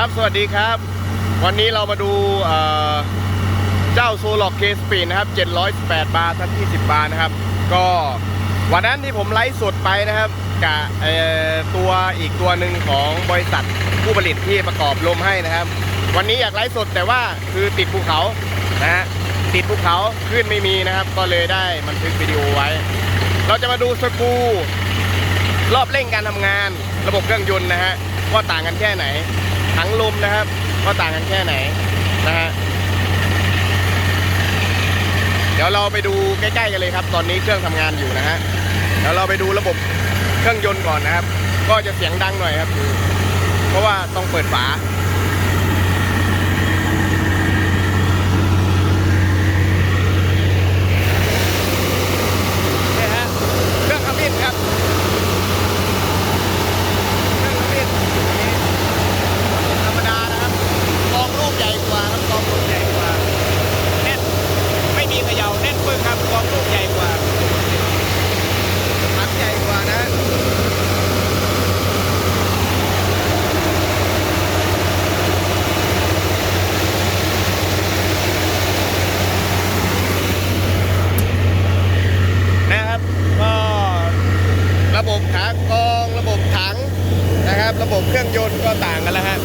ครับสวัสดีครับ วันนี้เรามาดูเจ้าโซล็อกเคสปีดนะครับ 718 บาททั้ง20 บาทนะครับ ก็วันนั้นที่ผมไลฟ์สดไปนะครับกับตัวอีกตัวหนึ่งของบริษัทผู้ผลิตที่ประกอบลมให้นะครับ วันนี้อยากไลฟ์สดแต่ว่าคือติดภูเขานะฮะติดภูเขาขึ้นไม่มีนะครับ ก็เลยได้บันทึกวิดีโอไว้ เราจะมาดูสกูรอบเร่งการทำงาน ระบบเครื่องยนต์นะฮะว่าต่างกันแค่ไหน ถังลมนะครับว่าต่างกันแค่ไหนนะฮะเดี๋ยวเราไปดูใกล้ๆกันเลยครับ ตอนนี้เครื่องทำงานอยู่นะฮะเดี๋ยวเราไปดูระบบเครื่องยนต์ก่อนนะครับ ก็จะเสียงดังหน่อยครับ เพราะว่าต้องเปิดฝา เนี่ยฮะเครื่องขมิ้นครับ เครื่องขมิ้นธรรมดานะครับกองลูกใหญ่กว่าครับกองลูกใหญ่กว่าแน่นไม่มีเขย่าแน่นปึ้งครับกองลูกใหญ่กว่าถังใหญ่กว่านะนะครับก็ระบบขา กรองระบบถังนะครับ ระบบเครื่องยนต์ก็ต่างกันแล้วฮะ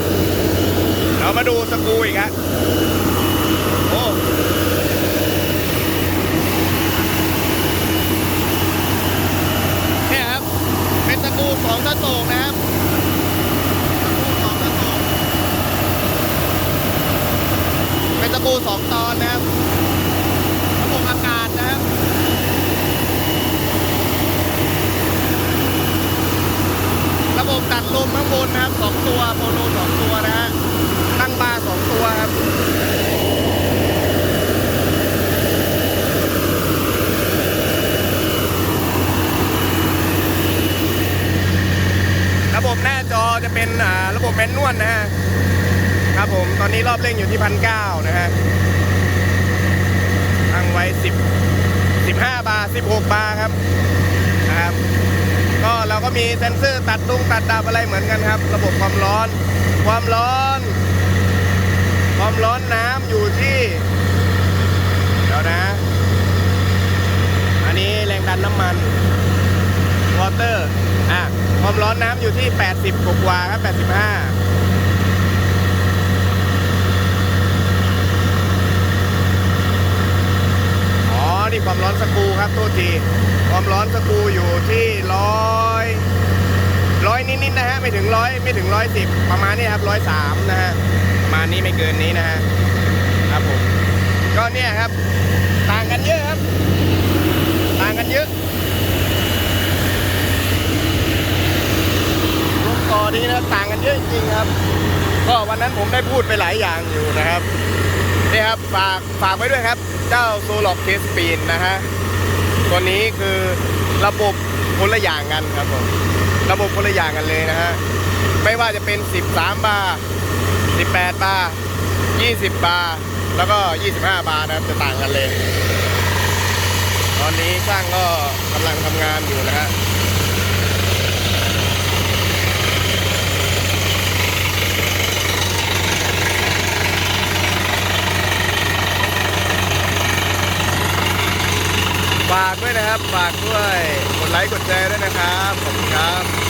เรามาดูสกูอีกฮะโอ้เนี่ยครับ เป็นสกูสองตะโตกนะครับสกูสองตะโตกเป็นสกูสองตอนนะครับระบบอากาศนะครับ ระบบตัดลมข้าง บนนะครับสองตัวโปโลสองตัวนะฮะตั้งบาร์สองตัวครับระบบหน้าจอจะเป็นระบบแมนนวลนะฮะครับผมตอนนี้รอบเร่งอยู่ที่พันเก้านะฮะตั้งไว้สิบสิบห้าบาร์สิบหกบาร์ครับนะครับ ก็เราก็มีเซ็นเซอร์ตัดดุงตัดดับอะไรเหมือนกันครับ ระบบความร้อน ความร้อน ความร้อนน้ำอยู่ที่เดี๋ยวนะ อันนี้แรงดันน้ำมันวอเตอร์อะความร้อนน้ำอยู่ที่ 80กว่าครับ85 อ๋อ นี่ ความร้อนสกูครับโทษทีความร้อนสกูอยู่ที่ร้อยร้อยนิดๆนะฮะไม่ถึงร้อยไม่ถึงร้อยสิบประมาณนี้ครับร้อยสามนะฮะประมาณนี้ไม่เกินนี้นะฮะครับผมก็เนี่ยครับ ต่างกันเยอะครับ ต่างกันเยอะลูกต่อนี้นะต่างกันเยอะจริงๆครับ ก็วันนั้นผมได้พูดไปหลายอย่างอยู่นะครับนี่ครับฝากฝากไว้ด้วยครับ เจ้าโซล็อกเคสปีนนะฮะ ตัวนี้คือระบบคนละอย่างกันครับผม ระบบคนละอย่างกันเลยนะฮะ ไม่ว่าจะเป็น 13 บาร์ 18 บาร์ 20 บาร์ แล้วก็ 25 บาร์นะครับ จะต่างกันเลย ตอนนี้ช่างก็กำลังทำงานอยู่นะฮะ ฝากด้วยนะครับ ฝากด้วย กดไลค์ กดแชร์ด้วยนะครับ ขอบคุณครับ